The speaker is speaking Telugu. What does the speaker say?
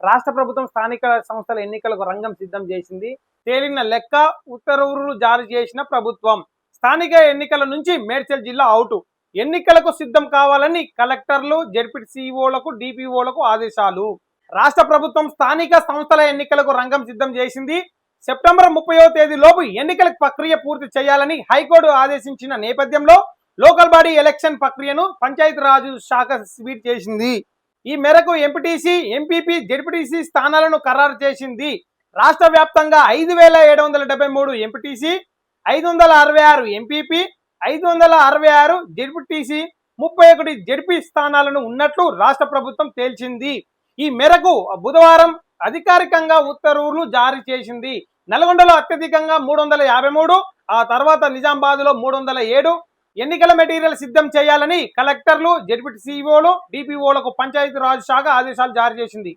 రాష్ట్ర ప్రభుత్వం స్థానిక సంస్థల ఎన్నికలకు రంగం సిద్ధం చేసింది. తేలిన లెక్క ఉత్తర్వులు జారీ చేసిన ప్రభుత్వం. స్థానిక ఎన్నికల నుంచి మేడ్చల్ జిల్లా అవుట్. ఎన్నికలకు సిద్ధం కావాలని కలెక్టర్లు జడ్పీ సిఇఓలకు డిపిఓలకు ఆదేశాలు. రాష్ట్ర ప్రభుత్వం స్థానిక సంస్థల ఎన్నికలకు రంగం సిద్ధం చేసింది. సెప్టెంబర్ ముప్పైవ తేదీలోపు ఎన్నికల ప్రక్రియ పూర్తి చేయాలని హైకోర్టు ఆదేశించిన నేపథ్యంలో లోకల్ బాడీ ఎలక్షన్ ప్రక్రియను పంచాయతీరాజు శాఖ స్వీట్ చేసింది. ఈ మేరకు ఎంపీటీసీ ఎంపీపీ జడ్పీటీసీ స్థానాలను ఖరారు చేసింది. రాష్ట్ర వ్యాప్తంగా ఐదు వేల ఏడు వందల డెబ్బై మూడు ఎంపీటీసీ ఐదు వందల అరవై ఆరు ఎంపీపీ ఐదు వందల అరవై ఆరు జడ్పీటీసీ ముప్పై ఒకటి జడ్పీ స్థానాలను ఉన్నట్లు రాష్ట్ర ప్రభుత్వం తేల్చింది. ఈ మేరకు బుధవారం అధికారికంగా ఉత్తర్వులు జారీ చేసింది. నల్గొండలో అత్యధికంగా మూడు వందల యాభై మూడు ఆ తర్వాత నిజామాబాద్లో మూడు వందల ఏడు ఎన్నికల మెటీరియల్ సిద్ధం చేయాలని కలెక్టర్లు జడ్పీటీ సిఇఓలు డిపిఓలకు పంచాయతీరాజ్ శాఖ ఆదేశాలు జారీ చేసింది.